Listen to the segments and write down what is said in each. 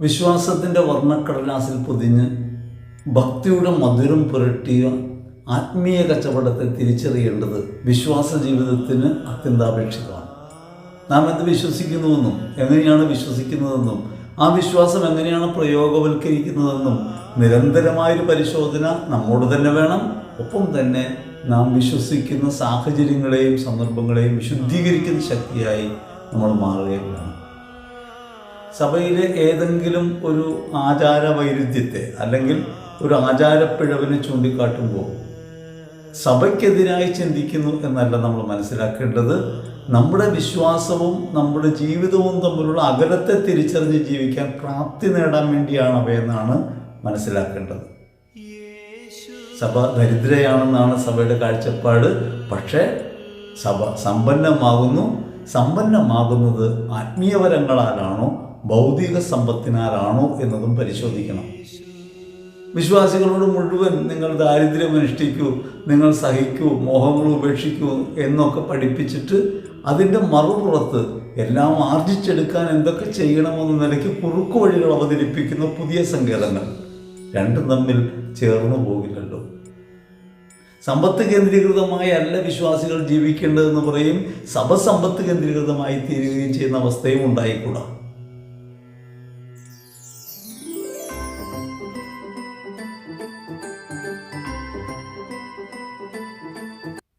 വിശ്വാസത്തിന്റെ വർണക്കടലാസിൽ പൊതിഞ്ഞ് ഭക്തിയുടെ മധുരം പുരട്ടിയ ആത്മീയ കച്ചവടത്തെ തിരിച്ചറിയേണ്ടത് വിശ്വാസ ജീവിതത്തിന് അത്യന്താപേക്ഷിതമാണ്. നാം എന്ത് വിശ്വസിക്കുന്നുവെന്നും എങ്ങനെയാണ് വിശ്വസിക്കുന്നതെന്നും ആ വിശ്വാസം എങ്ങനെയാണ് പ്രയോഗവൽക്കരിക്കുന്നതെന്നും നിരന്തരമായൊരു പരിശോധന നമ്മോട് തന്നെ വേണം. ഒപ്പം തന്നെ നാം വിശ്വസിക്കുന്ന സാഹചര്യങ്ങളെയും സന്ദർഭങ്ങളെയും വിശുദ്ധീകരിക്കുന്ന ശക്തിയായി നമ്മൾ മാറുകയും വേണം. സഭയിലെ ഏതെങ്കിലും ഒരു ആചാര വൈരുദ്ധ്യത്തെ അല്ലെങ്കിൽ ഒരു ആചാരപ്പിഴവിനെ ചൂണ്ടിക്കാട്ടുമ്പോൾ സഭയ്ക്കെതിരായി ചിന്തിക്കുന്നു എന്നല്ല നമ്മൾ മനസ്സിലാക്കേണ്ടത്. നമ്മുടെ വിശ്വാസവും നമ്മുടെ ജീവിതവും തമ്മിലുള്ള അകലത്തെ തിരിച്ചറിഞ്ഞ് ജീവിക്കാൻ പ്രാപ്തി നേടാൻ വേണ്ടിയാണ് അവയെന്നാണ് മനസ്സിലാക്കേണ്ടത്. സഭ ദരിദ്രയാണെന്നാണ് സഭയുടെ കാഴ്ചപ്പാട്. പക്ഷേ സഭ സമ്പന്നമാകുന്നു. സമ്പന്നമാകുന്നത് ആത്മീയപരങ്ങളാലാണോ ഭൗതിക സമ്പത്തിനാലാണോ എന്നതും പരിശോധിക്കണം. വിശ്വാസികളോട് മുഴുവൻ നിങ്ങൾ ദാരിദ്ര്യം അനുഷ്ഠിക്കൂ നിങ്ങൾ സഹിക്കൂ മോഹങ്ങൾ ഉപേക്ഷിക്കൂ എന്നൊക്കെ പഠിപ്പിച്ചിട്ട് അതിന്റെ മറുപുറത്ത് എല്ലാം ആർജിച്ചെടുക്കാൻ എന്തൊക്കെ ചെയ്യണമെന്ന നിലയ്ക്ക് കുറുക്കു വഴികൾ അവതരിപ്പിക്കുന്ന പുതിയ സങ്കേതങ്ങൾ. രണ്ടും തമ്മിൽ ചേർന്നു പോകില്ലല്ലോ. സമ്പത്ത് കേന്ദ്രീകൃതമായി അല്ല വിശ്വാസികൾ ജീവിക്കേണ്ടതെന്ന് പറയും സഭ സമ്പത്ത് കേന്ദ്രീകൃതമായി തീരുകയും ചെയ്യുന്ന അവസ്ഥയും ഉണ്ടായിക്കൂടാ.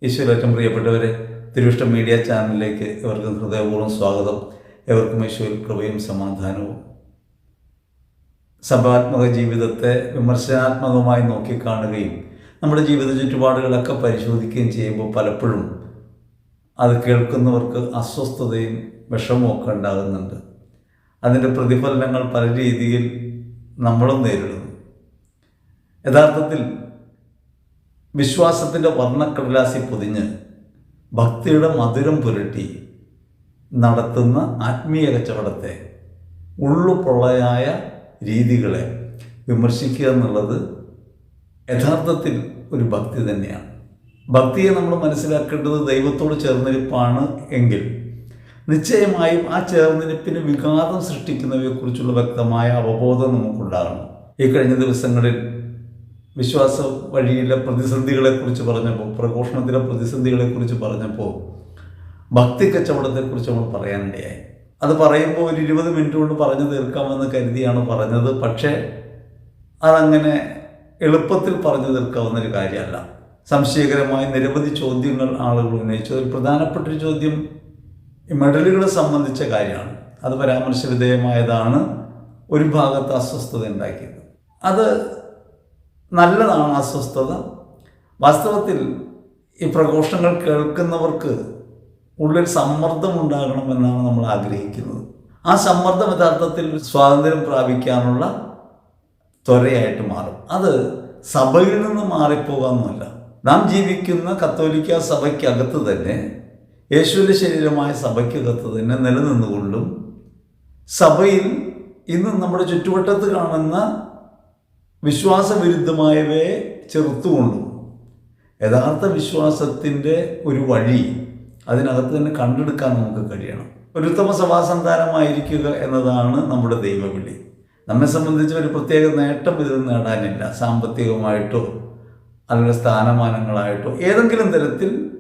ഈശ്വരേറ്റം പ്രിയപ്പെട്ടവരെ തിരുവിഷ്ടം മീഡിയ ചാനലിലേക്ക് ഇവർക്കും ഹൃദയപൂർവം സ്വാഗതം. എവർക്കും ഈശോയിൽ കൃപയും സമാധാനവും. സഭാത്മക ജീവിതത്തെ വിമർശനാത്മകമായി നോക്കിക്കാണുകയും നമ്മുടെ ജീവിത ചുറ്റുപാടുകളൊക്കെ പരിശോധിക്കുകയും ചെയ്യുമ്പോൾ പലപ്പോഴും അത് കേൾക്കുന്നവർക്ക് അസ്വസ്ഥതയും വിഷമവും ഒക്കെ ഉണ്ടാകുന്നുണ്ട്. അതിന്റെ പ്രതിഫലനങ്ങൾ പല രീതിയിൽ നമ്മളും നേരിടുന്നു. യഥാർത്ഥത്തിൽ വിശ്വാസത്തിന്റെ വർണക്കടലാസി പൊതിഞ്ഞ് ഭക്തിയുടെ മധുരം പുരട്ടി നടത്തുന്ന ആത്മീയ കച്ചവടത്തെ ഉള്ളുപൊള്ളയായ രീതികളെ വിമർശിക്കുക എന്നുള്ളത് യഥാർത്ഥത്തിൽ ഒരു ഭക്തി തന്നെയാണ്. ഭക്തിയെ നമ്മൾ മനസ്സിലാക്കേണ്ടത് ദൈവത്തോട് ചേർന്നിരിപ്പാണ് എങ്കിൽ നിശ്ചയമായും ആ ചേർന്നിരിപ്പിന് വിഘാതം സൃഷ്ടിക്കുന്നവയെക്കുറിച്ചുള്ള വ്യക്തമായ അവബോധം നമുക്കുണ്ടാകണം. ഈ കഴിഞ്ഞ ദിവസങ്ങളിൽ വിശ്വാസ വഴിയിലെ പ്രതിസന്ധികളെക്കുറിച്ച് പറഞ്ഞപ്പോൾ പ്രഘോഷണത്തിലെ പ്രതിസന്ധികളെക്കുറിച്ച് പറഞ്ഞപ്പോൾ ഭക്തി കച്ചവടത്തെക്കുറിച്ച് നമ്മൾ പറയാനിടയായി. അത് പറയുമ്പോൾ ഒരു ഇരുപത് മിനിറ്റ് കൊണ്ട് പറഞ്ഞു തീർക്കാമെന്ന് കരുതിയാണ് പറഞ്ഞത്. പക്ഷേ അതങ്ങനെ എളുപ്പത്തിൽ പറഞ്ഞു തീർക്കാവുന്ന ഒരു കാര്യമല്ല. സംശയകരമായ നിരവധി ചോദ്യങ്ങൾ ആളുകൾ ഉന്നയിച്ചു. ഒരു പ്രധാനപ്പെട്ട ഒരു ചോദ്യം ഈ മെഡലുകളെ സംബന്ധിച്ച കാര്യമാണ്. അത് പരാമർശ വിധേയമായതാണ് ഒരു ഭാഗത്ത് അസ്വസ്ഥത ഉണ്ടാക്കിയത്. അത് നല്ലതാണ് അസ്വസ്ഥത. വാസ്തവത്തിൽ ഈ പ്രഘോഷങ്ങൾ കേൾക്കുന്നവർക്ക് ഉള്ളിൽ സമ്മർദ്ദം ഉണ്ടാകണമെന്നാണ് നമ്മൾ ആഗ്രഹിക്കുന്നത്. ആ സമ്മർദ്ദം യഥാർത്ഥത്തിൽ സ്വാതന്ത്ര്യം പ്രാപിക്കാനുള്ള ത്വരയായിട്ട് മാറും. അത് സഭയിൽ നിന്ന് മാറിപ്പോകാമെന്നല്ല നാം ജീവിക്കുന്ന കത്തോലിക്ക സഭയ്ക്കകത്ത് തന്നെ യേശുവിന്റെ ശരീരമായ സഭയ്ക്കകത്ത് തന്നെ നിലനിന്നുകൊണ്ടും സഭയിൽ ഇന്ന് നമ്മുടെ ചുറ്റുവട്ടത്ത് കാണുന്ന വിശ്വാസവിരുദ്ധമായവയെ ചെറുത്തുകൊണ്ടും. യഥാർത്ഥ വിശ്വാസത്തിന്റെ ഒരു വഴി അതിനകത്ത് തന്നെ കണ്ടെടുക്കാൻ നമുക്ക് കഴിയണം. ഒരു ഉത്തമ സഭാസന്താനമായിരിക്കുക എന്നതാണ് നമ്മുടെ ദൈവവിളി. നമ്മെ സംബന്ധിച്ച് ഒരു പ്രത്യേക നേട്ടം ഇതിൽ നേടാനില്ല. സാമ്പത്തികമായിട്ടോ അല്ലെങ്കിൽ സ്ഥാനമാനങ്ങളായിട്ടോ ഏതെങ്കിലും തരത്തിൽ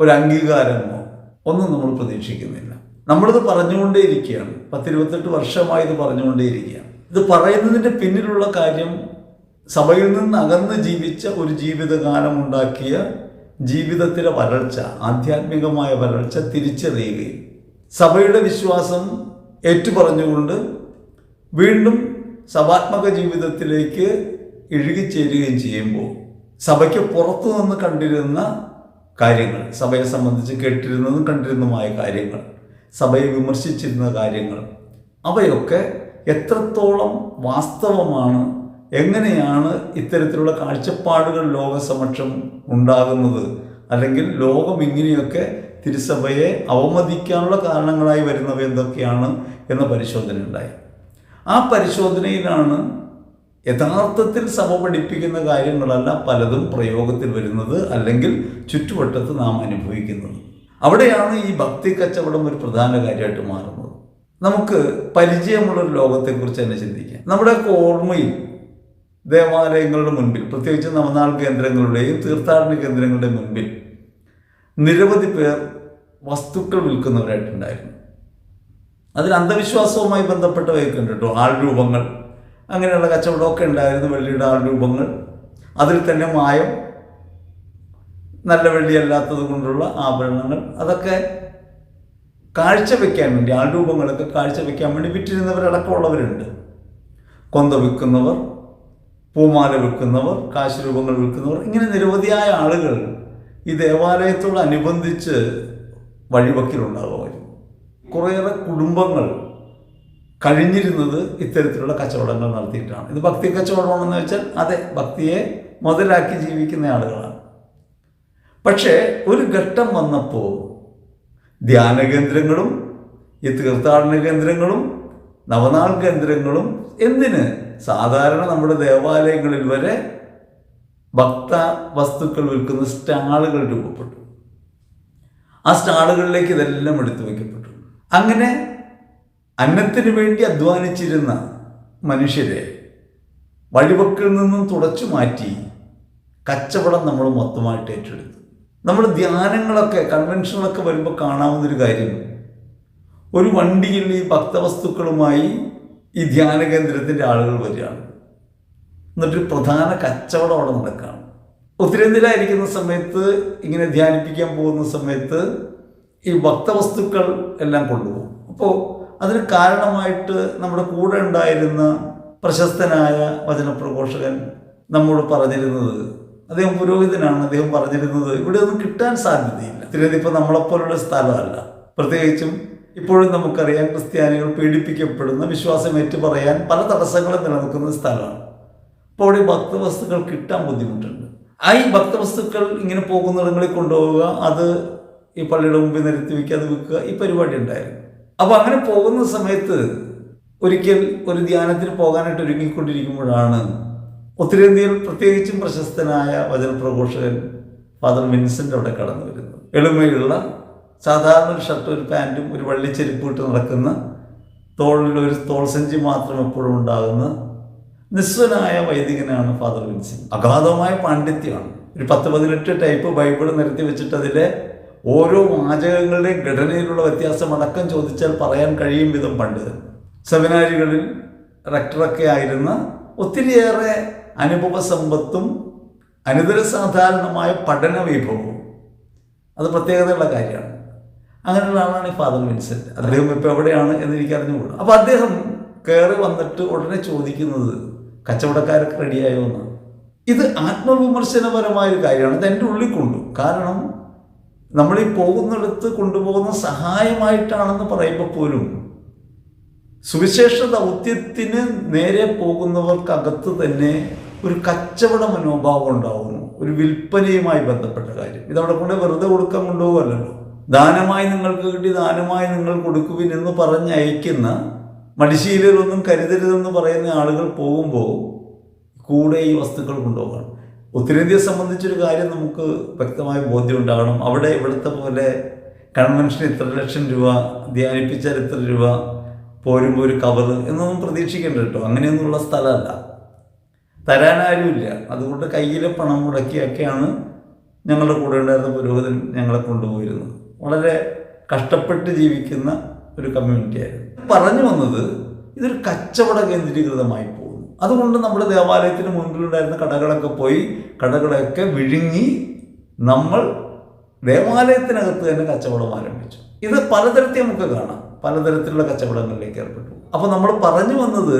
ഒരു അംഗീകാരമോ ഒന്നും നമ്മൾ പ്രതീക്ഷിക്കുന്നില്ല. നമ്മളിത് പറഞ്ഞുകൊണ്ടേയിരിക്കുകയാണ്. പത്തിരുപത്തെട്ട് വർഷമായി ഇത് പറഞ്ഞുകൊണ്ടേയിരിക്കുകയാണ്. ഇത് പറയുന്നതിന്റെ പിന്നിലുള്ള കാര്യം സഭയിൽ നിന്ന് അകന്ന് ജീവിച്ച ഒരു ജീവിതകാലം ഉണ്ടാക്കിയ ജീവിതത്തിലെ വരൾച്ച ആധ്യാത്മികമായ വരൾച്ച തിരിച്ചറിയുകയും സഭയുടെ വിശ്വാസം ഏറ്റുപറഞ്ഞുകൊണ്ട് വീണ്ടും സഭാത്മക ജീവിതത്തിലേക്ക് ഇഴുകിച്ചേരുകയും ചെയ്യുമ്പോൾ സഭയ്ക്ക് പുറത്തു നിന്ന് കണ്ടിരുന്ന കാര്യങ്ങൾ സഭയെ സംബന്ധിച്ച് കേട്ടിരുന്നതും കണ്ടിരുന്നതുമായ കാര്യങ്ങൾ സഭയെ വിമർശിച്ചിരുന്ന കാര്യങ്ങൾ അവയൊക്കെ എത്രത്തോളം വാസ്തവമാണ് എങ്ങനെയാണ് ഇത്തരത്തിലുള്ള കാഴ്ചപ്പാടുകൾ ലോകസമക്ഷം ഉണ്ടാകുന്നത് അല്ലെങ്കിൽ ലോകം ഇങ്ങനെയൊക്കെ തിരുസഭയെ അവമതിക്കാനുള്ള കാരണങ്ങളായി വരുന്നവ എന്തൊക്കെയാണ് എന്ന പരിശോധന ഉണ്ടായി. ആ പരിശോധനയിലാണ് യഥാർത്ഥത്തിൽ സഭ പഠിപ്പിക്കുന്ന കാര്യങ്ങളല്ല പലതും പ്രയോഗത്തിൽ വരുന്നത് അല്ലെങ്കിൽ ചുറ്റുവട്ടത്ത് നാം അനുഭവിക്കുന്നത്. അവിടെയാണ് ഈ ഭക്തി കച്ചവടം ഒരു പ്രധാന കാര്യമായിട്ട് മാറുന്നത്. നമുക്ക് പരിചയമുള്ള ഒരു ലോകത്തെക്കുറിച്ച് തന്നെ ചിന്തിക്കാം. നമ്മുടെ ഓർമ്മയിൽ ദേവാലയങ്ങളുടെ മുൻപിൽ പ്രത്യേകിച്ച് നവനാൾ കേന്ദ്രങ്ങളുടെയും തീർത്ഥാടന കേന്ദ്രങ്ങളുടെയും മുൻപിൽ നിരവധി പേർ വസ്തുക്കൾ വിൽക്കുന്നവരായിട്ടുണ്ടായിരുന്നു. അതിൽ അന്ധവിശ്വാസവുമായി ബന്ധപ്പെട്ടവയൊക്കെ ഉണ്ട് കേട്ടോ. ആൾരൂപങ്ങൾ അങ്ങനെയുള്ള കച്ചവടമൊക്കെ ഉണ്ടായിരുന്നു വെള്ളിയുടെ ആൾരൂപങ്ങൾ. അതിൽ തന്നെ മായം നല്ല വെള്ളിയല്ലാത്തത് കൊണ്ടുള്ള ആഭരണങ്ങൾ അതൊക്കെ കാഴ്ചവെക്കാൻ വേണ്ടി ആൾരൂപങ്ങളൊക്കെ കാഴ്ചവെക്കാൻ വേണ്ടി വിറ്റിരുന്നവരടക്കമുള്ളവരുണ്ട്. കൊന്ത വിൽക്കുന്നവർ പൂമാല വിൽക്കുന്നവർ കാശ് രൂപങ്ങൾ വിൽക്കുന്നവർ ഇങ്ങനെ നിരവധിയായ ആളുകൾ ഈ ദേവാലയത്തോട് ദേവാലയത്തോടനുബന്ധിച്ച് വഴിവക്കിലുണ്ടാകുമായിരുന്നു കുറേയേറെ കുടുംബങ്ങൾ കഴിഞ്ഞിരുന്നത് ഇത്തരത്തിലുള്ള കച്ചവടങ്ങൾ നടത്തിയിട്ടാണ്. ഇത് ഭക്തി കച്ചവടമാണെന്ന് വെച്ചാൽ അതെ ഭക്തിയെ മുതലാക്കി ജീവിക്കുന്ന ആളുകളാണ്. പക്ഷേ ഒരു ഘട്ടം വന്നപ്പോൾ ധ്യാന കേന്ദ്രങ്ങളും ഈ തീർത്ഥാടന കേന്ദ്രങ്ങളും നവനാൾ കേന്ദ്രങ്ങളും എന്തിന്? സാധാരണ നമ്മുടെ ദേവാലയങ്ങളിൽ വരെ ഭക്ത വസ്തുക്കൾ വിൽക്കുന്ന സ്റ്റാളുകൾ രൂപപ്പെട്ടു. ആ സ്റ്റാളുകളിലേക്ക് ഇതെല്ലാം എടുത്തു വയ്ക്കപ്പെട്ടു. അങ്ങനെ അന്നത്തിനു വേണ്ടി അധ്വാനിച്ചിരുന്ന മനുഷ്യരെ വഴിവക്കിൽ നിന്നും തുടച്ചു മാറ്റി കച്ചവടം നമ്മൾ മൊത്തമായിട്ട് ഏറ്റെടുത്തു. നമ്മൾ ധ്യാനങ്ങളൊക്കെ കൺവെൻഷനൊക്കെ വരുമ്പോൾ കാണാവുന്നൊരു കാര്യമാണ് ഒരു വണ്ടിയിൽ ഈ ഭക്തവസ്തുക്കളുമായി ഈ ധ്യാന കേന്ദ്രത്തിന്റെ ആളുകൾ വരികയാണ്. എന്നിട്ടൊരു പ്രധാന കച്ചവടം അവിടെ നടക്കുകയാണ്. ഉത്തരേന്ത്യയിലായിരിക്കുന്ന സമയത്ത് ഇങ്ങനെ ധ്യാനിപ്പിക്കാൻ പോകുന്ന സമയത്ത് ഈ ഭക്തവസ്തുക്കൾ എല്ലാം കൊണ്ടുപോകും. അപ്പോൾ അതിന് കാരണമായിട്ട് നമ്മുടെ കൂടെ ഉണ്ടായിരുന്ന പ്രശസ്തനായ വചനപ്രഘോഷകൻ നമ്മോട് പറഞ്ഞിരുന്നത് അദ്ദേഹം പുരോഹിതനാണ് അദ്ദേഹം പറഞ്ഞിരുന്നത് ഇവിടെ ഒന്നും കിട്ടാൻ സാധ്യതയില്ല. തിരുവനന്തപുരം നമ്മളെപ്പോലുള്ള സ്ഥലമല്ല. പ്രത്യേകിച്ചും ഇപ്പോഴും നമുക്കറിയാം ക്രിസ്ത്യാനികൾ പീഡിപ്പിക്കപ്പെടുന്ന വിശ്വാസം ഏറ്റുപറയാൻ പല തടസ്സങ്ങളും നിലനിൽക്കുന്ന സ്ഥലമാണ്. അപ്പോൾ അവിടെ ഭക്തവസ്തുക്കൾ കിട്ടാൻ ബുദ്ധിമുട്ടുണ്ട്. ആ ഈ ഭക്തവസ്തുക്കൾ ഇങ്ങനെ പോകുന്നിടങ്ങളിൽ കൊണ്ടുപോവുക അത് ഈ പള്ളിയുടെ മുമ്പിൽ നിരത്തി വയ്ക്കുക അത് വിൽക്കുക ഈ പരിപാടി ഉണ്ടായിരുന്നു. അപ്പോൾ അങ്ങനെ പോകുന്ന സമയത്ത് ഒരിക്കൽ ഒരു ധ്യാനത്തിന് പോകാനായിട്ട് ഒരുങ്ങിക്കൊണ്ടിരിക്കുമ്പോഴാണ് ഉത്തരേന്ത്യയിൽ പ്രത്യേകിച്ചും പ്രശസ്തനായ വചനപ്രഘോഷകൻ ഫാദർ വിൻസെന്റ് അവിടെ കടന്നു വരുന്നു. എളിമയുള്ള സാധാരണ ഒരു ഷർട്ട് ഒരു പാന്റും ഒരു വള്ളിച്ചെരുപ്പ് ഇട്ട് നടക്കുന്ന തോളിൽ ഒരു തോൾസഞ്ചി മാത്രം എപ്പോഴും ഉണ്ടാകുന്ന നിസ്വനായ വൈദികനാണ് ഫാദർ വിൻസെന്റ്. അഗാധമായ പാണ്ഡിത്യമാണ്. ഒരു പത്ത് പതിനെട്ട് ടൈപ്പ് ബൈബിൾ നിരത്തി വെച്ചിട്ട് അതിലെ ഓരോ വാചകങ്ങളുടെയും ഘടനയിലുള്ള വ്യത്യാസം അടക്കം ചോദിച്ചാൽ പറയാൻ കഴിയും വിധം പണ്ട് സെമിനാരികളിൽ റക്ടറൊക്കെ ആയിരുന്ന ഒത്തിരിയേറെ അനുഭവ സമ്പത്തും അനുതര സാധാരണമായ പഠന വിഭവവും. അത് പ്രത്യേകതയുള്ള കാര്യമാണ്. അങ്ങനെയുള്ള ആളാണ് ഈ ഫാദർ വിൻസെന്റ് അദ്ദേഹം ഇപ്പോൾ എവിടെയാണ് എന്ന് എനിക്ക് അറിഞ്ഞുകൂടും. അപ്പോൾ അദ്ദേഹം കയറി വന്നിട്ട് ഉടനെ ചോദിക്കുന്നത് കച്ചവടക്കാരൊക്കെ റെഡിയായോ എന്ന്. ഇത് ആത്മവിമർശനപരമായ ഒരു കാര്യമാണ്. ഇത് എന്റെ ഉള്ളിൽ കൊണ്ടു. കാരണം നമ്മളീ പോകുന്നിടത്ത് കൊണ്ടുപോകുന്ന സഹായമായിട്ടാണെന്ന് പറയുമ്പോൾ പോലും സുവിശേഷ ദൗത്യത്തിന് നേരെ പോകുന്നവർക്കകത്ത് തന്നെ ഒരു കച്ചവട മനോഭാവം ഉണ്ടാവുന്നു. ഒരു വിൽപ്പനയുമായി ബന്ധപ്പെട്ട കാര്യം. ഇതവിടെ കൊണ്ട് വെറുതെ കൊടുക്കാൻ കൊണ്ടുപോകല്ലോ ദാനമായി നിങ്ങൾക്ക് കിട്ടി ദാനമായി നിങ്ങൾ കൊടുക്കുവിൻ എന്ന് പറഞ്ഞയക്കുന്ന മടിശീലൊന്നും കരുതരുതെന്ന് പറയുന്ന ആളുകൾ പോകുമ്പോൾ കൂടെ ഈ വസ്തുക്കൾ കൊണ്ടുപോകണം. ഉത്തരേന്ത്യയെ സംബന്ധിച്ചൊരു കാര്യം നമുക്ക് വ്യക്തമായ ബോധ്യം ഉണ്ടാകണം. അവിടെ ഇവിടുത്തെ പോലെ കൺവെൻഷൻ ഇത്ര ലക്ഷം രൂപ ധ്യാനിപ്പിച്ചാൽ ഇത്ര രൂപ പോരുമ്പോൾ ഒരു കവർ എന്നൊന്നും പ്രതീക്ഷിക്കേണ്ട കേട്ടോ. അങ്ങനെയൊന്നുമുള്ള സ്ഥലമല്ല. തരാനാരുമില്ല. അതുകൊണ്ട് കയ്യിലെ പണം മുടക്കിയൊക്കെയാണ് ഞങ്ങളുടെ കൂടെ ഉണ്ടായിരുന്ന പുരോഹിതൻ ഞങ്ങളെ കൊണ്ടുപോയിരുന്നത്. വളരെ കഷ്ടപ്പെട്ട് ജീവിക്കുന്ന ഒരു കമ്മ്യൂണിറ്റി ആയിരുന്നു. പറഞ്ഞു വന്നത് ഇതൊരു കച്ചവട കേന്ദ്രീകൃതമായി പോകുന്നു. അതുകൊണ്ട് നമ്മൾ ദേവാലയത്തിന് മുൻപിലുണ്ടായിരുന്ന കടകളൊക്കെ പോയി കടകളൊക്കെ വിഴുങ്ങി നമ്മൾ ദേവാലയത്തിനകത്ത് തന്നെ കച്ചവടം ആരംഭിച്ചു. ഇത് പലതരത്തിൽ നമുക്ക് കാണാം. പലതരത്തിലുള്ള കച്ചവടങ്ങളിലേക്ക് ഏർപ്പെട്ടു. അപ്പോൾ നമ്മൾ പറഞ്ഞു വന്നത്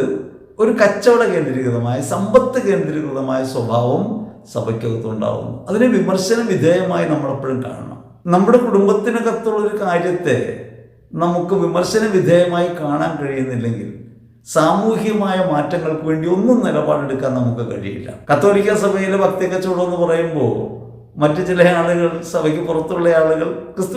ഒരു കച്ചവട കേന്ദ്രീകൃതമായ സമ്പത്ത് കേന്ദ്രീകൃതമായ സ്വഭാവം സഭയ്ക്കകത്ത് ഉണ്ടാവും അതിനെ വിമർശന വിധേയമായി നമ്മളെപ്പോഴും കാണണം. നമ്മുടെ കുടുംബത്തിനകത്തുള്ള ഒരു കാര്യത്തെ നമുക്ക് വിമർശന വിധേയമായി കാണാൻ കഴിയുന്നില്ലെങ്കിൽ സാമൂഹികമായ മാറ്റങ്ങൾക്ക് വേണ്ടി ഒന്നും നിലപാടെടുക്കാൻ നമുക്ക് കഴിയില്ല. കത്തോലിക്ക സഭയിലെ ഭക്തി കച്ചവടം എന്ന് പറയുമ്പോൾ മറ്റു ചില ആളുകൾ സഭയ്ക്ക് പുറത്തുള്ള ആളുകൾ ക്രിസ്തു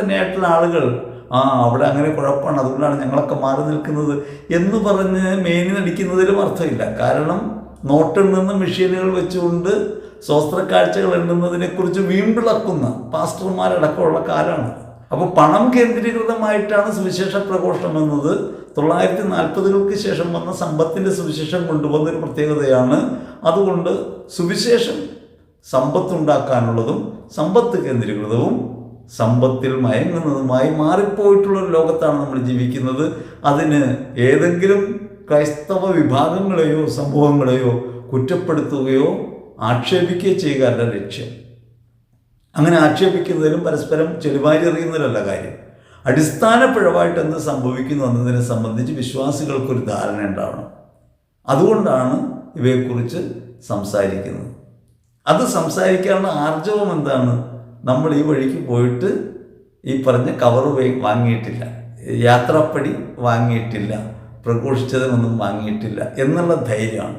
തന്നെയായിട്ടുള്ള ആളുകൾ ആ അവിടെ അങ്ങനെ കുഴപ്പമാണ്. അതുകൊണ്ടാണ് ഞങ്ങളൊക്കെ മാറി നിൽക്കുന്നത് എന്ന് പറഞ്ഞ് മേനി നടിക്കുന്നതിലും അർത്ഥമില്ല. കാരണം നോട്ടെണ്ണുന്ന മെഷീനുകൾ വെച്ചുകൊണ്ട് സ്വസ്ത്രക്കാഴ്ചകൾ എണ്ണുന്നതിനെക്കുറിച്ച് വീമ്പിളക്കുന്ന പാസ്റ്റർമാരടക്കമുള്ള കാലമാണ് അപ്പോൾ പണം കേന്ദ്രീകൃതമായിട്ടാണ് സുവിശേഷ പ്രഘോഷണം എന്നത്. തൊള്ളായിരത്തി നാൽപ്പതുകൾക്ക് ശേഷം വന്ന സമ്പത്തിന്റെ സുവിശേഷം കൊണ്ടുവന്നൊരു പ്രത്യേകതയാണ്. അതുകൊണ്ട് സുവിശേഷം സമ്പത്തുണ്ടാക്കാനുള്ളതും സമ്പത്ത് കേന്ദ്രീകൃതവും സമ്പത്തിൽ മയങ്ങുന്നതുമായി മാറിപ്പോയിട്ടുള്ള ഒരു ലോകത്താണ് നമ്മൾ ജീവിക്കുന്നത്. അതിന് ഏതെങ്കിലും ക്രൈസ്തവ വിഭാഗങ്ങളെയോ സമൂഹങ്ങളെയോ കുറ്റപ്പെടുത്തുകയോ ആക്ഷേപിക്കുകയോ ചെയ്യുക അല്ല ലക്ഷ്യം. അങ്ങനെ ആക്ഷേപിക്കുന്നതിലും പരസ്പരം ചെളിവാരി എറിയുന്നതിലല്ല കാര്യം. അടിസ്ഥാന പിഴവായിട്ട് എന്ത് സംഭവിക്കുന്നു എന്നതിനെ സംബന്ധിച്ച് വിശ്വാസികൾക്കൊരു ധാരണ ഉണ്ടാവണം. അതുകൊണ്ടാണ് ഇവയെക്കുറിച്ച് സംസാരിക്കുന്നത്. അത് സംസാരിക്കാനുള്ള ആർജവം എന്താണ്? നമ്മൾ ഈ വഴിക്ക് പോയിട്ട് ഈ പറഞ്ഞ കവർ വാങ്ങിയിട്ടില്ല. യാത്രാപ്പടി വാങ്ങിയിട്ടില്ല. പ്രഘോഷിച്ചതിനൊന്നും വാങ്ങിയിട്ടില്ല എന്നുള്ള ധൈര്യമാണ്.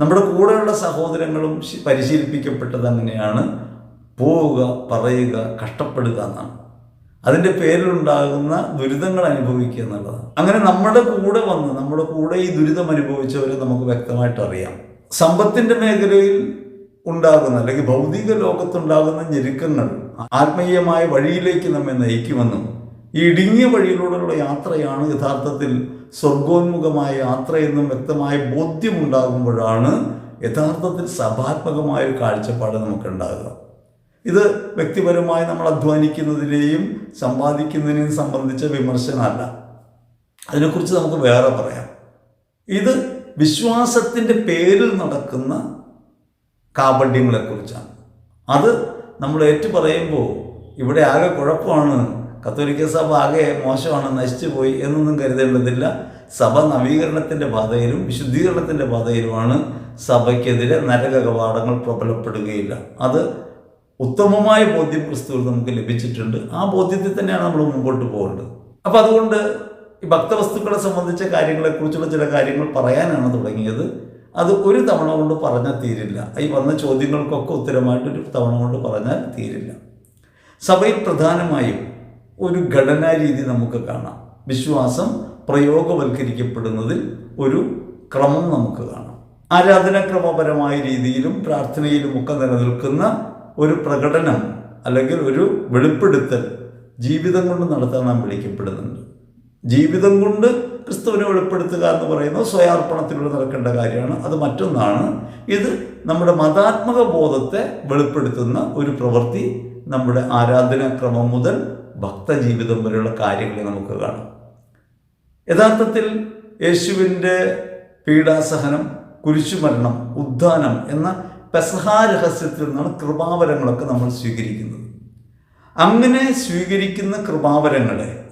നമ്മുടെ കൂടെയുള്ള സഹോദരങ്ങളും പരിശീലിപ്പിക്കപ്പെട്ടത് അങ്ങനെയാണ്. പോവുക പറയുക കഷ്ടപ്പെടുക എന്നാണ്. അതിന്റെ പേരിലുണ്ടാകുന്ന ദുരിതങ്ങൾ അനുഭവിക്കുക എന്നുള്ളതാണ്. അങ്ങനെ നമ്മുടെ കൂടെ വന്ന് നമ്മുടെ കൂടെ ഈ ദുരിതം അനുഭവിച്ചവരെ നമുക്ക് വ്യക്തമായിട്ട് അറിയാം. സമ്പത്തിന്റെ മേഖലയിൽ ഉണ്ടാകുന്ന അല്ലെങ്കിൽ ഭൗതിക ലോകത്തുണ്ടാകുന്ന ഞെരുക്കങ്ങൾ ആത്മീയമായ വഴിയിലേക്ക് നമ്മെ നയിക്കുമെന്നും ഈ ഇടുങ്ങിയ വഴിയിലൂടെയുള്ള യാത്രയാണ് യഥാർത്ഥത്തിൽ സ്വർഗോന്മുഖമായ യാത്രയെന്നും വ്യക്തമായ ബോധ്യമുണ്ടാകുമ്പോഴാണ് യഥാർത്ഥത്തിൽ സഭാത്മകമായ ഒരു കാഴ്ചപ്പാട് നമുക്കുണ്ടാകുക. ഇത് വ്യക്തിപരമായി നമ്മൾ അധ്വാനിക്കുന്നതിനെയും സമ്പാദിക്കുന്നതിനെയും സംബന്ധിച്ച വിമർശനമല്ല. അതിനെക്കുറിച്ച് നമുക്ക് വേറെ പറയാം. ഇത് വിശ്വാസത്തിന്റെ പേരിൽ നടക്കുന്ന കാപഡ്യങ്ങളെക്കുറിച്ചാണ് അത് നമ്മൾ ഏറ്റു പറയുമ്പോൾ ഇവിടെ ആകെ കുഴപ്പമാണ്. കത്തോലിക്ക സഭ ആകെ മോശമാണ് നശിച്ചു പോയി എന്നൊന്നും കരുതേണ്ടതില്ല. സഭ നവീകരണത്തിന്റെ പാതയിലും വിശുദ്ധീകരണത്തിന്റെ പാതയിലുമാണ് സഭയ്ക്കെതിരെ നരക കവാടങ്ങൾ പ്രബലപ്പെടുകയില്ല. അത് ഉത്തമമായ ബോധ്യം ക്രിസ്തുവിൽ നമുക്ക് ലഭിച്ചിട്ടുണ്ട്. ആ ബോധ്യത്തിൽ തന്നെയാണ് നമ്മൾ മുമ്പോട്ട് പോകേണ്ടത്. അപ്പം അതുകൊണ്ട് ഈ ഭക്തവസ്തുക്കളെ സംബന്ധിച്ച കാര്യങ്ങളെക്കുറിച്ചുള്ള ചില കാര്യങ്ങൾ പറയാനാണ് തുടങ്ങിയത്. അത് ഒരു തവണ കൊണ്ട് പറഞ്ഞാൽ തീരില്ല. ഈ വന്ന ചോദ്യങ്ങൾക്കൊക്കെ ഉത്തരമായിട്ട് ഒരു തവണ കൊണ്ട് പറഞ്ഞാൽ തീരില്ല. സഭയിൽ പ്രധാനമായും ഒരു ഘടനാ രീതി നമുക്ക് കാണാം. വിശ്വാസം പ്രയോഗവൽക്കരിക്കപ്പെടുന്നതിൽ ഒരു ക്രമം നമുക്ക് കാണാം. ആരാധനാക്രമപരമായ രീതിയിലും പ്രാർത്ഥനയിലും ഒക്കെ നിലനിൽക്കുന്ന ഒരു പ്രകടനം അല്ലെങ്കിൽ ഒരു വെളിപ്പെടുത്തൽ ജീവിതം കൊണ്ട് നടത്താൻ നാം വിളിക്കപ്പെടുന്നുണ്ട്. ജീവിതം കൊണ്ട് ക്രിസ്തുവിനെ വെളിപ്പെടുത്തുക എന്ന് പറയുന്നത് സ്വയാർപ്പണത്തിലൂടെ നടക്കേണ്ട കാര്യമാണ്. അത് മറ്റൊന്നാണ്. ഇത് നമ്മുടെ മതാത്മക ബോധത്തെ വെളിപ്പെടുത്തുന്ന ഒരു പ്രവൃത്തി. നമ്മുടെ ആരാധനാക്രമം മുതൽ ഭക്തജീവിതം വരെയുള്ള കാര്യങ്ങളെ നമുക്ക് കാണാം. യഥാർത്ഥത്തിൽ യേശുവിന്റെ പീഡാസഹനം കുരിശുമരണം ഉദ്ധാനം എന്ന പെസഹാരഹസ്യത്തിൽ നിന്നാണ് കൃപാവരങ്ങളൊക്കെ നമ്മൾ സ്വീകരിക്കുന്നത്. അങ്ങനെ സ്വീകരിക്കുന്ന കൃപാവരങ്ങളെ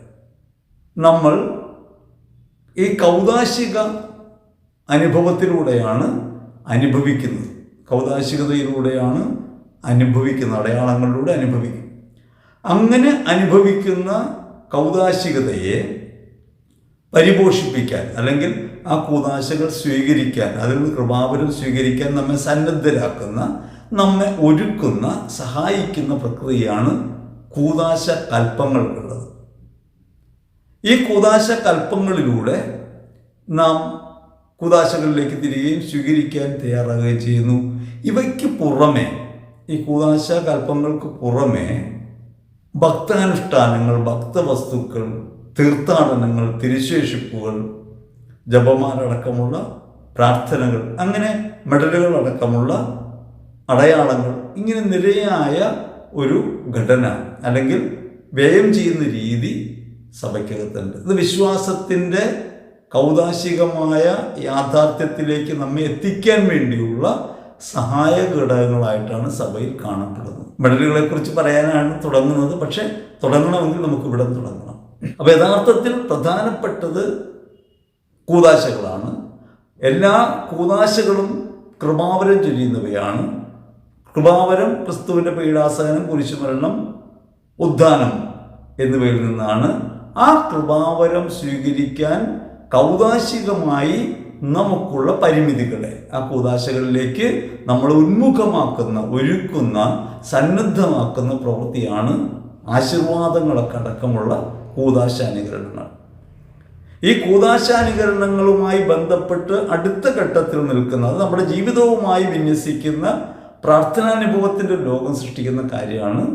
നമ്മൾ ഈ കൗതാശിക അനുഭവത്തിലൂടെയാണ് അനുഭവിക്കുന്നത്. കൗതാശികതയിലൂടെയാണ് അനുഭവിക്കുന്നത് അടയാളങ്ങളിലൂടെ അനുഭവിക്കും. അങ്ങനെ അനുഭവിക്കുന്ന കൗതാശികതയെ പരിപോഷിപ്പിക്കാൻ അല്ലെങ്കിൽ ആ കൂതാശകൾ സ്വീകരിക്കാൻ അതിൽ നിന്ന് കൃപാപരം സ്വീകരിക്കാൻ നമ്മെ സന്നദ്ധരാക്കുന്ന നമ്മെ ഒരുക്കുന്ന സഹായിക്കുന്ന പ്രക്രിയയാണ് കൂതാശ കൽപ്പങ്ങൾക്കുള്ളത് ഈ കൂതാശ കൽപ്പങ്ങളിലൂടെ നാം കൂതാശകളിലേക്ക് തിരികെയും സ്വീകരിക്കാൻ തയ്യാറാകുകയും ചെയ്യുന്നു. ഇവയ്ക്ക് പുറമെ ഈ കൂതാശ കൽപ്പങ്ങൾക്ക് പുറമെ ഭക്താനുഷ്ഠാനങ്ങൾ ഭക്തവസ്തുക്കൾ തീർത്ഥാടനങ്ങൾ തിരുശേഷിപ്പുകൾ ജപമാലടക്കമുള്ള പ്രാർത്ഥനകൾ അങ്ങനെ മെഡലുകൾ അടക്കമുള്ള അടയാളങ്ങൾ ഇങ്ങനെ നിരയായ ഒരു ഘടന അല്ലെങ്കിൽ വ്യയം ചെയ്യുന്ന രീതി സഭയ്ക്കകത്തുണ്ട്. ഇത് വിശ്വാസത്തിന്റെ കൗതാശികമായ യാഥാർത്ഥ്യത്തിലേക്ക് നമ്മെ എത്തിക്കാൻ വേണ്ടിയുള്ള സഹായ ഘടകങ്ങളായിട്ടാണ് സഭയിൽ കാണപ്പെടുന്നത്. മെഡലുകളെ കുറിച്ച് പറയാനാണ് തുടങ്ങുന്നത് പക്ഷേ തുടങ്ങണമെങ്കിൽ നമുക്ക് ഇവിടെ തുടങ്ങണം. അപ്പോൾ യഥാർത്ഥത്തിൽ പ്രധാനപ്പെട്ടത് കൂതാശകളാണ്. എല്ലാ കൂതാശകളും കൃപാവരം ചൊരിയുന്നവയാണ്. കൃപാവരം ക്രിസ്തുവിന്റെ പീഡാസനം കുരിശുമരണം ഉദ്ധാനം എന്നിവയിൽ നിന്നാണ് ആ കൃപാവരം സ്വീകരിക്കാൻ കൗതാശികമായി നമുക്കുള്ള പരിമിതികളെ ആ കൂതാശകളിലേക്ക് നമ്മൾ ഉന്മുഖമാക്കുന്ന ഒരുക്കുന്ന സന്നദ്ധമാക്കുന്ന പ്രവൃത്തിയാണ് ആശീർവാദങ്ങളൊക്കെ അടക്കമുള്ള കൂതാശാനുകരണങ്ങൾ. ഈ കൂതാശാനുകരണങ്ങളുമായി ബന്ധപ്പെട്ട് അടുത്ത ഘട്ടത്തിൽ നിൽക്കുന്നത് നമ്മുടെ ജീവിതവുമായി വിന്യസിക്കുന്ന പ്രാർത്ഥനാനുഭവത്തിന്റെ ലോകം സൃഷ്ടിക്കുന്ന കാര്യമാണ്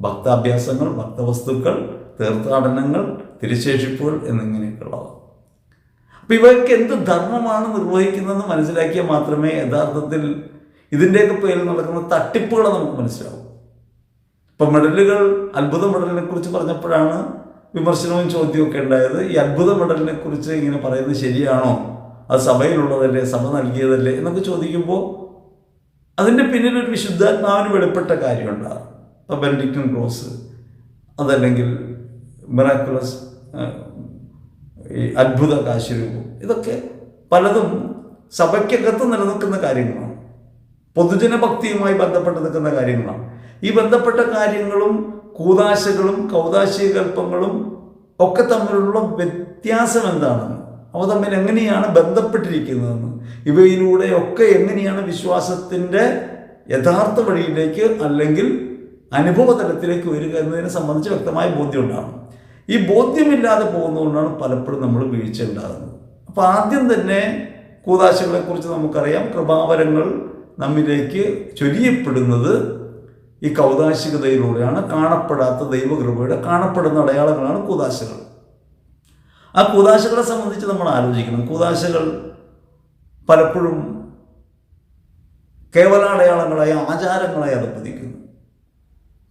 ഭക്താഭ്യാസങ്ങൾ ഭക്തവസ്തുക്കൾ തീർത്ഥാടനങ്ങൾ തിരുശേഷിപ്പുകൾ എന്നിങ്ങനെയൊക്കെയുള്ളവ അപ്പം ഇവർക്ക് എന്ത് ധർമ്മമാണ് നിർവഹിക്കുന്നതെന്ന് മനസ്സിലാക്കിയാൽ മാത്രമേ യഥാർത്ഥത്തിൽ ഇതിന്റെയൊക്കെ പേരിൽ നടക്കുന്ന തട്ടിപ്പുകളെ നമുക്ക് മനസ്സിലാവും. ഇപ്പം മെഡലുകൾ അത്ഭുത മെഡലിനെ കുറിച്ച് പറഞ്ഞപ്പോഴാണ് വിമർശനവും ചോദ്യവും ഒക്കെ ഉണ്ടായത്. ഈ അത്ഭുത മെഡലിനെ കുറിച്ച് ഇങ്ങനെ പറയുന്നത് ശരിയാണോ? അത് സഭയിലുള്ളതല്ലേ? സഭ നൽകിയതല്ലേ? എന്നൊക്കെ ചോദിക്കുമ്പോൾ അതിന്റെ പിന്നിൽ ഒരു വിശുദ്ധാത്മാവിന് വെളിപ്പെട്ട കാര്യമുണ്ടാകും. ഇപ്പം ബെനഡിക്റ്റൻ ക്രോസ് അതല്ലെങ്കിൽ മിറാക്കുലസ് ഈ അത്ഭുത കാശുരൂപം ഇതൊക്കെ പലതും സഭയ്ക്കകത്ത് നിലനിൽക്കുന്ന കാര്യങ്ങളാണ്. പൊതുജന ഭക്തിയുമായി ബന്ധപ്പെട്ട് നിൽക്കുന്ന കാര്യങ്ങളാണ്. ഈ ബന്ധപ്പെട്ട കാര്യങ്ങളും കൂതാശകളും കൗതാശികൽപ്പങ്ങളും ഒക്കെ തമ്മിലുള്ള വ്യത്യാസം എന്താണെന്ന് അവ തമ്മിൽ എങ്ങനെയാണ് ബന്ധപ്പെട്ടിരിക്കുന്നതെന്ന് ഇവയിലൂടെ ഒക്കെ എങ്ങനെയാണ് വിശ്വാസത്തിന്റെ യഥാർത്ഥ വഴിയിലേക്ക് അല്ലെങ്കിൽ അനുഭവതലത്തിലേക്ക് വരിക എന്നതിനെ സംബന്ധിച്ച് വ്യക്തമായ ബോധ്യം ഉണ്ടാകണം ഈ ബോധ്യമില്ലാതെ പോകുന്നതുകൊണ്ടാണ് പലപ്പോഴും നമ്മൾ വീഴ്ച ഉണ്ടാകുന്നത്. അപ്പോൾ ആദ്യം തന്നെ കൂതാശകളെക്കുറിച്ച് നമുക്കറിയാം. കൃപാവരങ്ങൾ നമ്മിലേക്ക് ചൊരിയപ്പെടുന്നത് ഈ കൗതാശികതയിലൂടെയാണ്. കാണപ്പെടാത്ത ദൈവകൃപയുടെ കാണപ്പെടുന്ന അടയാളങ്ങളാണ് കൂതാശകൾ. ആ കൂതാശകളെ സംബന്ധിച്ച് നമ്മൾ ആലോചിക്കണം. കൂതാശകൾ പലപ്പോഴും കേവല അടയാളങ്ങളായി ആചാരങ്ങളായി അത് പതിക്കുന്നു.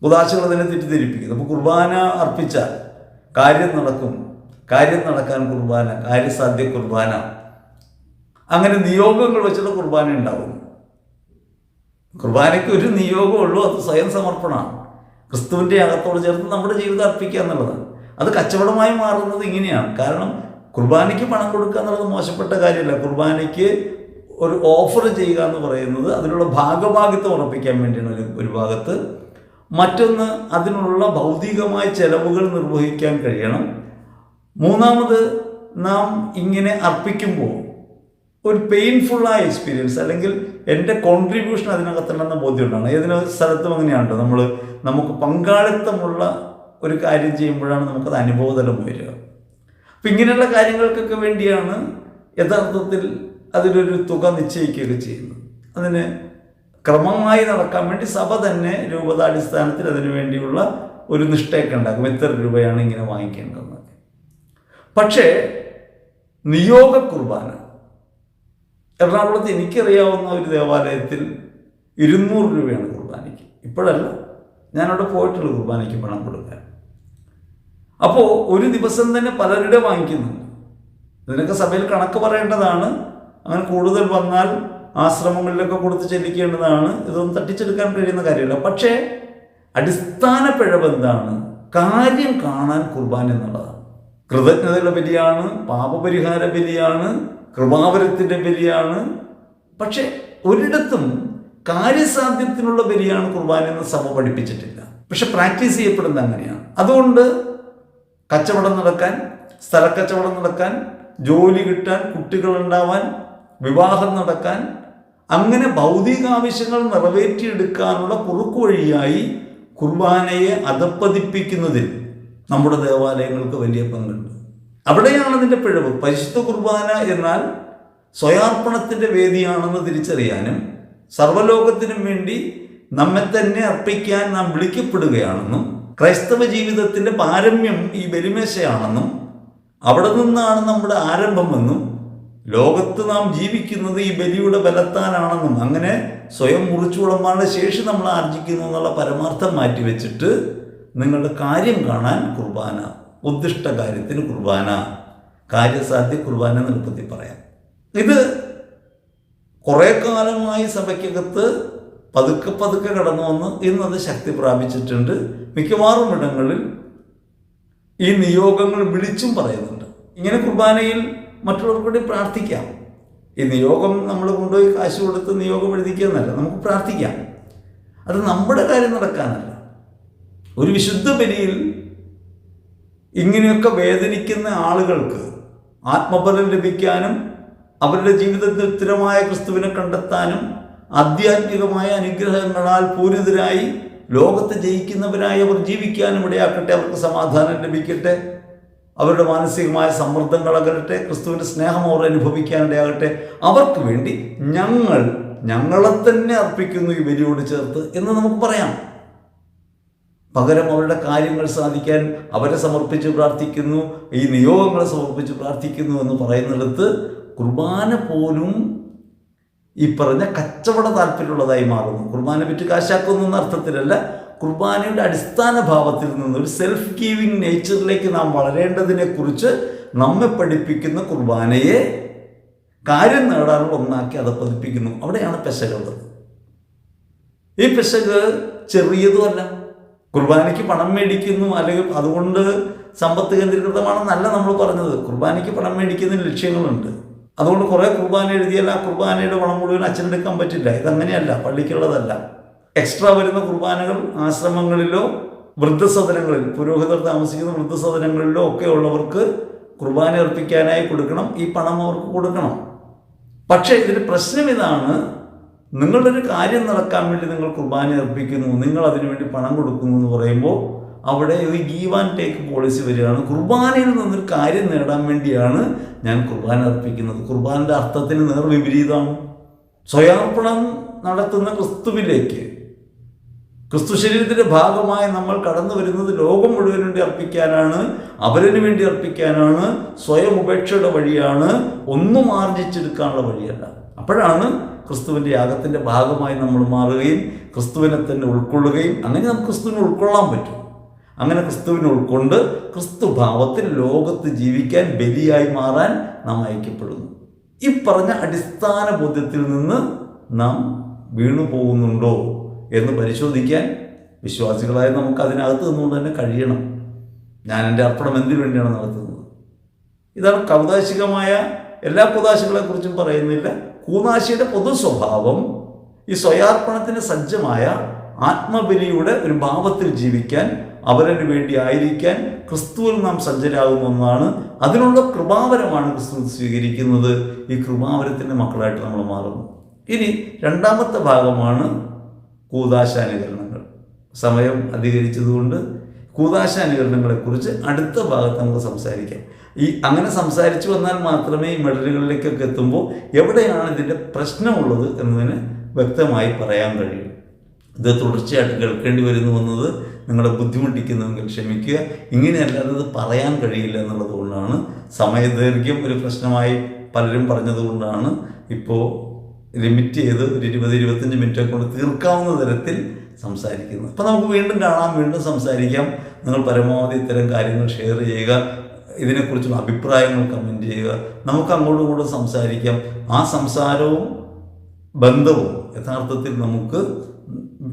കൂതാശകൾ അതിനെ തെറ്റിദ്ധരിപ്പിക്കുന്നു. അപ്പോൾ കുർബാന അർപ്പിച്ചാൽ കാര്യം നടക്കും. കാര്യം നടക്കാൻ കുർബാന കാര്യസാധ്യ കുർബാന. അങ്ങനെ നിയോഗങ്ങൾ വെച്ചിട്ട് കുർബാന ഉണ്ടാവും. കുർബാനയ്ക്ക് ഒരു നിയോഗമുള്ളൂ അത് സ്വയം സമർപ്പണമാണ്. ക്രിസ്തുവിന്റെ അകത്തോട് ചേർന്ന് നമ്മുടെ ജീവിതം അർപ്പിക്കുക എന്നുള്ളതാണ്. അത് കച്ചവടമായി മാറുന്നത് ഇങ്ങനെയാണ്. കാരണം കുർബാനയ്ക്ക് പണം കൊടുക്കുക എന്നുള്ളത് മോശപ്പെട്ട കാര്യമല്ല. കുർബാനയ്ക്ക് ഒരു ഓഫർ ചെയ്യുക എന്ന് പറയുന്നത് അതിനുള്ള ഭാഗഭാഗിത്വം ഉറപ്പിക്കാൻ വേണ്ടിയാണ് ഒരു ഒരു ഭാഗത്ത് മറ്റൊന്ന് അതിനുള്ള ഭൗതികമായ ചെലവുകൾ നിർവഹിക്കാൻ കഴിയണം. മൂന്നാമത് നാം ഇങ്ങനെ അർപ്പിക്കുമ്പോൾ ഒരു പെയിൻഫുള്ളായ എക്സ്പീരിയൻസ് അല്ലെങ്കിൽ എന്റെ കോൺട്രിബ്യൂഷൻ അതിനകത്തുണ്ടെന്ന ബോധ്യമുണ്ടാണ്. ഏതിന് സ്ഥലത്തും അങ്ങനെയാണല്ലോ. നമ്മൾ നമുക്ക് പങ്കാളിത്തമുള്ള ഒരു കാര്യം ചെയ്യുമ്പോഴാണ് നമുക്കത് അനുഭവതലം വരിക അപ്പം ഇങ്ങനെയുള്ള കാര്യങ്ങൾക്കൊക്കെ വേണ്ടിയാണ് യഥാർത്ഥത്തിൽ അതിലൊരു തുക നിശ്ചയിക്കുകയൊക്കെ ചെയ്യുന്നത്. അതിന് ക്രമമായി നടക്കാൻ വേണ്ടി സഭ തന്നെ രൂപതാടിസ്ഥാനത്തിൽ അതിനു വേണ്ടിയുള്ള ഒരു നിഷ്ഠയൊക്കെ ഉണ്ടാക്കും. എത്ര രൂപയാണ് ഇങ്ങനെ വാങ്ങിക്കേണ്ടതെന്ന്. പക്ഷേ നിയോഗ കുർബാന. എറണാകുളത്ത് എനിക്കറിയാവുന്ന ഒരു ദേവാലയത്തിൽ ഇരുന്നൂറ് രൂപയാണ് കുർബാനയ്ക്ക്. ഇപ്പോഴല്ല ഞാനവിടെ പോയിട്ടുള്ള കുർബാനയ്ക്ക് പണം കൊടുക്കാൻ. അപ്പോൾ ഒരു ദിവസം തന്നെ പലരുടെ വാങ്ങിക്കുന്നുണ്ട്. ഇതിനൊക്കെ സഭയിൽ കണക്ക് പറയേണ്ടതാണ്. അങ്ങനെ കൂടുതൽ വന്നാൽ ആശ്രമങ്ങളിലൊക്കെ കൊടുത്ത് ചെല്ലിക്കേണ്ടതാണ്. ഇതൊന്നും തട്ടിച്ചെടുക്കാൻ കഴിയുന്ന കാര്യമല്ല. പക്ഷേ അടിസ്ഥാന പിഴവ് എന്താണ്? കാര്യം കാണാൻ കുർബാന എന്നുള്ളതാണ്. കൃതജ്ഞതയുടെ ബലിയാണ് പാപപരിഹാര ബലിയാണ് കൃപാവരത്തിന്റെ ബലിയാണ്. പക്ഷെ ഒരിടത്തും കാര്യസാധ്യത്തിനുള്ള ബലിയാണ് കുർബാന എന്ന് സഭ പഠിപ്പിച്ചിട്ടില്ല. പക്ഷെ പ്രാക്ടീസ് ചെയ്യപ്പെടുന്നത് അങ്ങനെയാണ്. അതുകൊണ്ട് കച്ചവടം നടക്കാൻ സ്ഥലക്കച്ചവടം നടക്കാൻ ജോലി കിട്ടാൻ കുട്ടികൾ ഉണ്ടാവാൻ വിവാഹം നടക്കാൻ അങ്ങനെ ഭൗതിക ആവശ്യങ്ങൾ നിറവേറ്റിയെടുക്കാനുള്ള കുറുക്കു വഴിയായി കുർബാനയെ അധപ്പതിപ്പിക്കുന്നതിൽ നമ്മുടെ ദേവാലയങ്ങൾക്ക് വലിയ പങ്കുണ്ട്. അവിടെയാണ് അതിന്റെ പിഴവ്. പരിശുദ്ധ കുർബാന എന്നാൽ സ്വയാർപ്പണത്തിന്റെ വേദിയാണെന്ന് തിരിച്ചറിയാനും സർവലോകത്തിനും വേണ്ടി നമ്മെ തന്നെ അർപ്പിക്കാൻ നാം വിളിക്കപ്പെടുകയാണെന്നും ക്രൈസ്തവ ജീവിതത്തിന്റെ പാരമ്യം ഈ ബലിമേശയാണെന്നും അവിടെ നിന്നാണ് നമ്മുടെ ആരംഭമെന്നും ലോകത്ത് നാം ജീവിക്കുന്നത് ഈ ബലിയുടെ ബലത്താനാണെന്നും അങ്ങനെ സ്വയം മുറിച്ചുവിടമാനുള്ള ശേഷി നമ്മൾ ആർജിക്കുന്നു എന്നുള്ള പരമാർത്ഥം മാറ്റിവെച്ചിട്ട് നിങ്ങളുടെ കാര്യം കാണാൻ കുർബാന ഉദ്ദിഷ്ട കാര്യത്തിന് കുർബാന കാര്യസാധ്യ കുർബാന എന്ന് എളുപ്പത്തിൽ പറയാം. ഇത് കുറേ കാലമായി സഭയ്ക്കകത്ത് പതുക്കെ പതുക്കെ കടന്നു വന്ന് ഇന്നത് ശക്തി പ്രാപിച്ചിട്ടുണ്ട്. മിക്കവാറും ഇടങ്ങളിൽ ഈ നിയോഗങ്ങൾ വിളിച്ചും പറയുന്നുണ്ട്. ഇങ്ങനെ കുർബാനയിൽ മറ്റുള്ളവർക്ക് വേണ്ടി പ്രാർത്ഥിക്കാം. ഈ നിയോഗം നമ്മൾ കൊണ്ടുപോയി കാശ് കൊടുത്ത് നിയോഗം എഴുതിക്കുക എന്നല്ല നമുക്ക് പ്രാർത്ഥിക്കാം. അത് നമ്മുടെ കാര്യം നടക്കാനല്ല. ഒരു വിശുദ്ധ ബലിയിൽ ഇങ്ങനെയൊക്കെ വേദനിക്കുന്ന ആളുകൾക്ക് ആത്മബലം ലഭിക്കാനും അവരുടെ ജീവിതത്തിൽ സ്ഥിരമായ ക്രിസ്തുവിനെ കണ്ടെത്താനും ആധ്യാത്മികമായ അനുഗ്രഹങ്ങളാൽ പൂരിതരായി ലോകത്ത് ജയിക്കുന്നവരായി അവർ ജീവിക്കാനും ഇടയാക്കട്ടെ അവർക്ക് സമാധാനം ലഭിക്കട്ടെ. അവരുടെ മാനസികമായ സമ്മർദ്ദങ്ങൾ അകലട്ടെ ക്രിസ്തുവിന്റെ സ്നേഹം അവർ അനുഭവിക്കാനിടയാകട്ടെ അവർക്ക് വേണ്ടി ഞങ്ങൾ ഞങ്ങളെ തന്നെ അർപ്പിക്കുന്നു ഈ ബലിയോട് ചേർത്ത് എന്ന് നമുക്ക് പറയാം. പകരം അവരുടെ കാര്യങ്ങൾ സാധിക്കാൻ അവരെ സമർപ്പിച്ച് പ്രാർത്ഥിക്കുന്നു ഈ നിയോഗങ്ങളെ സമർപ്പിച്ച് പ്രാർത്ഥിക്കുന്നു എന്ന് പറയുന്നിടത്ത് കുർബാന പോലും ഈ പറഞ്ഞ കച്ചവട താല്പര്യമുള്ളതായി മാറുന്നു. കുർബാന വിറ്റ് കാശാക്കുന്നു എന്ന അർത്ഥത്തിലല്ല കുർബാനയുടെ അടിസ്ഥാന ഭാവത്തിൽ നിന്ന് ഒരു സെൽഫ് ഗീവിങ് നേച്ചറിലേക്ക് നാം വളരേണ്ടതിനെ കുറിച്ച് നമ്മെ പഠിപ്പിക്കുന്ന കുർബാനയെ കാര്യം നേടാനുള്ള ഒന്നാക്കി അത് പതിപ്പിക്കുന്നു. അവിടെയാണ് പെശകുള്ളത് ഈ പെശക് ചെറിയതുമല്ല. കുർബാനയ്ക്ക് പണം മേടിക്കുന്നു അല്ലെങ്കിൽ അതുകൊണ്ട് സമ്പത്ത് കേന്ദ്രീകൃതമാണെന്നല്ല നമ്മൾ പറഞ്ഞത്. കുർബാനയ്ക്ക് പണം മേടിക്കുന്നതിന് ലക്ഷ്യങ്ങളുണ്ട്. അതുകൊണ്ട് കുറേ കുർബാന എഴുതിയാൽ ആ കുർബാനയുടെ പണം മുഴുവൻ അച്ഛനെടുക്കാൻ പറ്റില്ല. ഇതങ്ങനെയല്ല. പള്ളിക്കുള്ളതല്ല. എക്സ്ട്രാ വരുന്ന കുർബാനകൾ ആശ്രമങ്ങളിലോ വൃദ്ധസദനങ്ങളിൽ പുരോഹിതർ താമസിക്കുന്ന വൃദ്ധസദനങ്ങളിലോ ഒക്കെ ഉള്ളവർക്ക് കുർബാന അർപ്പിക്കാനായി കൊടുക്കണം ഈ പണം അവർക്ക് കൊടുക്കണം. പക്ഷേ ഇതിന് പ്രശ്നം ഇതാണ് നിങ്ങളുടെ ഒരു കാര്യം നടക്കാൻ വേണ്ടി നിങ്ങൾ കുർബാന അർപ്പിക്കുന്നു നിങ്ങൾ അതിനു വേണ്ടി പണം കൊടുക്കുന്നു എന്ന് പറയുമ്പോൾ അവിടെ ഒരു ഗീവ് ആൻഡ് ടേക്ക് പോളിസി വരികയാണ്. കുർബാനയിൽ നിന്നൊരു കാര്യം നേടാൻ വേണ്ടിയാണ് ഞാൻ കുർബാന അർപ്പിക്കുന്നത്. കുർബാനയുടെ അർത്ഥത്തിന് നേർ വിപരീതമാണ്. സ്വയാർപ്പണം നടത്തുന്ന ക്രിസ്തുവിലേക്ക് ക്രിസ്തു ശരീരത്തിന്റെ ഭാഗമായി നമ്മൾ കടന്നു വരുന്നത് ലോകം മുഴുവൻ വേണ്ടി അർപ്പിക്കാനാണ് അവരന് വേണ്ടി അർപ്പിക്കാനാണ് സ്വയം ഉപേക്ഷയുടെ വഴിയാണ് ഒന്നും ആർജിച്ചെടുക്കാനുള്ള വഴിയല്ല. അപ്പോഴാണ് ക്രിസ്തുവിന്റെ യാഗത്തിന്റെ ഭാഗമായി നമ്മൾ മാറുകയും ക്രിസ്തുവിനെ തന്നെ ഉൾക്കൊള്ളുകയും അങ്ങനെ നമുക്ക് ക്രിസ്തുവിനെ ഉൾക്കൊള്ളാൻ പറ്റും. അങ്ങനെ ക്രിസ്തുവിനെ ഉൾക്കൊണ്ട് ക്രിസ്തു ഭാവത്തിൽ ലോകത്ത് ജീവിക്കാൻ ബലിയായി മാറാൻ നാം അയക്കപ്പെടുന്നു. ഈ പറഞ്ഞ അടിസ്ഥാന ബോധ്യത്തിൽ നിന്ന് നാം വീണു പോകുന്നുണ്ടോ എന്ന് പരിശോധിക്കാൻ വിശ്വാസികളായ നമുക്ക് അതിനകത്ത് നിന്നുകൊണ്ട് തന്നെ കഴിയണം. ഞാൻ എന്റെ അർപ്പണം എന്തിനു വേണ്ടിയാണ് നടത്തുന്നത്? ഇതാണ് കൗതാശികമായ എല്ലാ കുതാശികളെക്കുറിച്ചും പറയുന്നില്ല. കൂനാശിയുടെ പൊതു സ്വഭാവം ഈ സ്വയാർപ്പണത്തിന് സജ്ജമായ ആത്മബലിയുടെ ഒരു ഭാവത്തിൽ ജീവിക്കാൻ അവരന് വേണ്ടി ആയിരിക്കാൻ ക്രിസ്തുവിൽ നാം സജ്ജരാകുമെന്നാണ് അതിനുള്ള കൃപാവരമാണ് ക്രിസ്തു സ്വീകരിക്കുന്നത്. ഈ കൃപാവരത്തിന്റെ മക്കളായിട്ട് നമ്മൾ മാറുന്നു. ഇനി രണ്ടാമത്തെ ഭാഗമാണ് കൂതാശാനുകരണങ്ങൾ സമയം അധികരിച്ചതുകൊണ്ട് കൂതാശാനുകരണങ്ങളെക്കുറിച്ച് അടുത്ത ഭാഗത്ത് നമുക്ക് സംസാരിക്കാം. ഈ അങ്ങനെ സംസാരിച്ചു വന്നാൽ മാത്രമേ ഈ മെഡലുകളിലേക്കൊക്കെ എത്തുമ്പോൾ എവിടെയാണ് ഇതിന്റെ പ്രശ്നമുള്ളത് എന്നതിന് വ്യക്തമായി പറയാൻ കഴിയും. ഇത് തുടർച്ചയായിട്ട് കേൾക്കേണ്ടി വരുന്നു എന്നത് നിങ്ങളെ ബുദ്ധിമുട്ടിക്കുന്നുവെങ്കിൽ ക്ഷമിക്കുക. ഇങ്ങനെയല്ലാതെ ഇത് പറയാൻ കഴിയില്ല എന്നുള്ളത് കൊണ്ടാണ് സമയദൈർഘ്യം ഒരു പ്രശ്നമായി പലരും പറഞ്ഞതുകൊണ്ടാണ് ഇപ്പോൾ ലിമിറ്റ് ചെയ്ത് ഒരു ഇരുപത് ഇരുപത്തഞ്ച് മിനിറ്റ് കൊണ്ട് തീർക്കാവുന്ന തരത്തിൽ സംസാരിക്കുന്നു. അപ്പോൾ നമുക്ക് വീണ്ടും കാണാം വീണ്ടും സംസാരിക്കാം. നിങ്ങൾ പരമാവധി ഇത്തരം കാര്യങ്ങൾ ഷെയർ ചെയ്യുക. ഇതിനെക്കുറിച്ചുള്ള അഭിപ്രായങ്ങൾ കമന്റ് ചെയ്യുക. നമുക്ക് അങ്ങോട്ടും കൂടെ സംസാരിക്കാം. ആ സംസാരവും ബന്ധവും യഥാർത്ഥത്തിൽ നമുക്ക്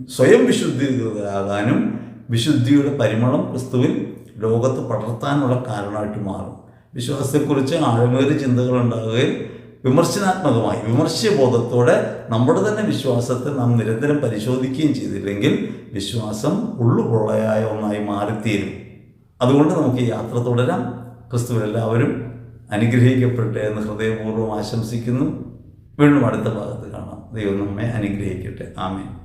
സ്വയം വിശുദ്ധീകൃതരാകാനും വിശുദ്ധിയുടെ പരിമളം ക്രിസ്തുവിൽ ലോകത്ത് പടർത്താനുള്ള കാരണമായിട്ട് മാറും. വിശ്വാസത്തെക്കുറിച്ച് ആഴമേറിയ ചിന്തകൾ ഉണ്ടാകുകയും വിമർശനാത്മകമായി വിമർശബോധത്തോടെ നമ്മുടെ തന്നെ വിശ്വാസത്തെ നാം നിരന്തരം പരിശോധിക്കുകയും ചെയ്തില്ലെങ്കിൽ വിശ്വാസം ഉള്ളുപൊള്ളയായ ഒന്നായി മാറിത്തീരും. അതുകൊണ്ട് നമുക്ക് യാത്ര തുടരാം. ക്രിസ്തുവിനെല്ലാവരും അനുഗ്രഹിക്കപ്പെട്ടെ എന്ന് ഹൃദയപൂർവം ആശംസിക്കുന്നു. വീണ്ടും അടുത്ത ഭാഗത്ത് കാണാം. ദൈവം നമ്മെ അനുഗ്രഹിക്കട്ടെ. ആമേൻ.